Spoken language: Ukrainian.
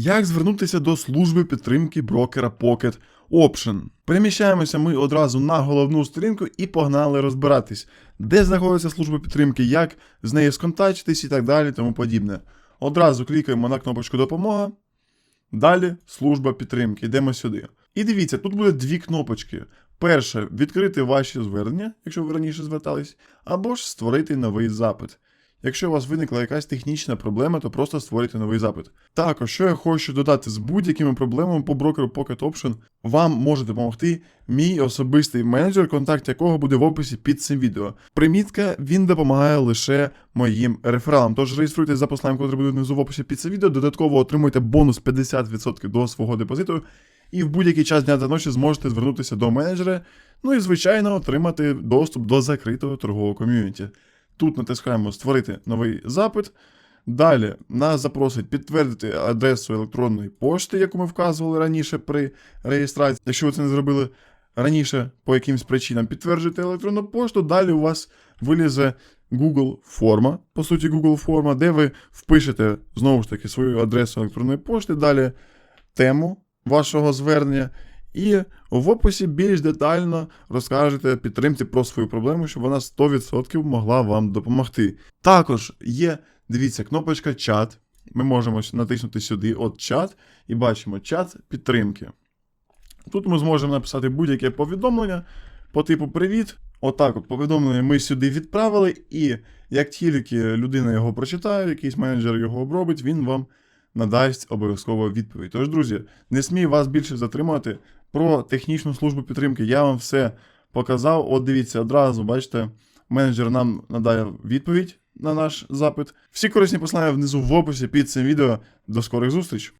Як звернутися до служби підтримки брокера Pocket Option? Переміщаємося ми одразу на головну сторінку і погнали розбиратись, де знаходиться служба підтримки, як з нею сконтактитись і так далі, тому подібне. Одразу клікаємо на кнопочку допомога. Далі служба підтримки. Йдемо сюди. І дивіться, тут буде дві кнопочки. Перше відкрити ваші звернення, якщо ви раніше звертались, або ж створити новий запит. Якщо у вас виникла якась технічна проблема, то просто створюйте новий запит. Також, що я хочу додати з будь-якими проблемами по брокеру Pocket Option, вам може допомогти мій особистий менеджер, контакт якого буде в описі під цим відео. Примітка, він допомагає лише моїм рефералам. Тож реєструйтесь за посиланням, який буде внизу в описі під цим відео. Додатково отримуйте бонус 50% до свого депозиту. І в будь-який час дня та ночі зможете звернутися до менеджера, ну і, звичайно, отримати доступ до закритого торгового ком'юніті. Тут натискаємо Створити новий запит. Далі нас запросить підтвердити адресу електронної пошти, яку ми вказували раніше при реєстрації. Якщо ви це не зробили раніше по якимсь причинам, підтверджуйте електронну пошту. Далі у вас вилізе Google форма, по суті, Google форма, де ви впишете знову ж таки свою адресу електронної пошти, далі тему вашого звернення. І в описі більш детально розкажете підтримці про свою проблему, щоб вона 100% могла вам допомогти. Також є, дивіться, кнопочка чат. Ми можемо натиснути сюди от чат і бачимо чат підтримки. Тут ми зможемо написати будь-яке повідомлення по типу Привіт. Отак, от повідомлення ми сюди відправили, і як тільки людина його прочитає, якийсь менеджер його обробить, він вам надасть обов'язково відповідь. Тож, друзі, не смію вас більше затримувати про технічну службу підтримки. Я вам все показав. От дивіться, одразу, бачите, менеджер нам надає відповідь на наш запит. Всі корисні послання внизу в описі під цим відео. До скорих зустріч!